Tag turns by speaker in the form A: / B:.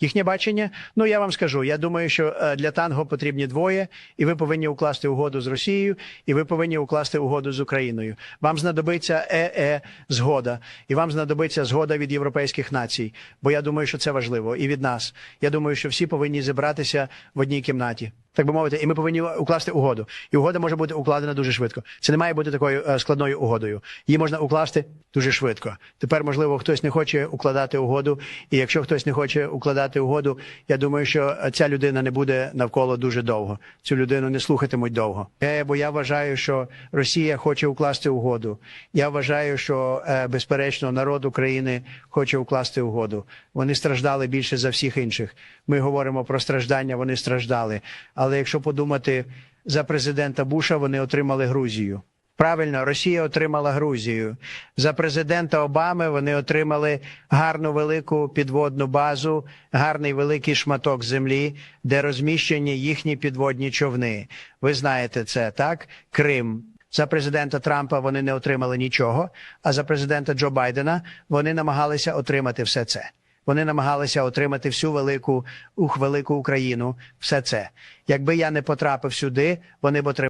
A: Їхнє бачення? Ну я вам скажу. Я думаю, що е, для танго потрібні двоє, і ви повинні укласти угоду з Росією, і ви повинні укласти угоду з Україною. Вам знадобиться ЕЕ згода, і вам знадобиться згода від європейських націй. Бо я думаю, що це важливо, і від нас. Я думаю, що всі повинні зібратися в одній кімнаті. Так би мовити, і ми повинні укласти угоду. І угода може бути укладена дуже швидко. Це не має бути такою е, складною угодою. Її можна укласти дуже швидко. Тепер, можливо, хтось не хоче укладати угоду. І якщо хтось не хоче укладати угоду, я думаю, що ця людина не буде навколо дуже довго. Цю людину не слухатимуть довго. Е, Бо я вважаю, що Росія хоче укласти угоду. Я вважаю, що е, безперечно народ України хоче укласти угоду. Вони страждали більше за всіх інших. Ми говоримо про страждання, вони страждали. Але якщо подумати за президента Буша, вони отримали Грузію. Правильно, Росія отримала Грузію. За президента Обами вони отримали гарну велику підводну базу, гарний великий шматок землі, де розміщені їхні підводні човни. Ви знаєте це, так? Крим. За президента Трампа вони не отримали нічого, а за президента Джо Байдена вони намагалися отримати все це. Вони намагалися отримати всю велику велику Україну, все це. Якби я не потрапив сюди, вони б отримали.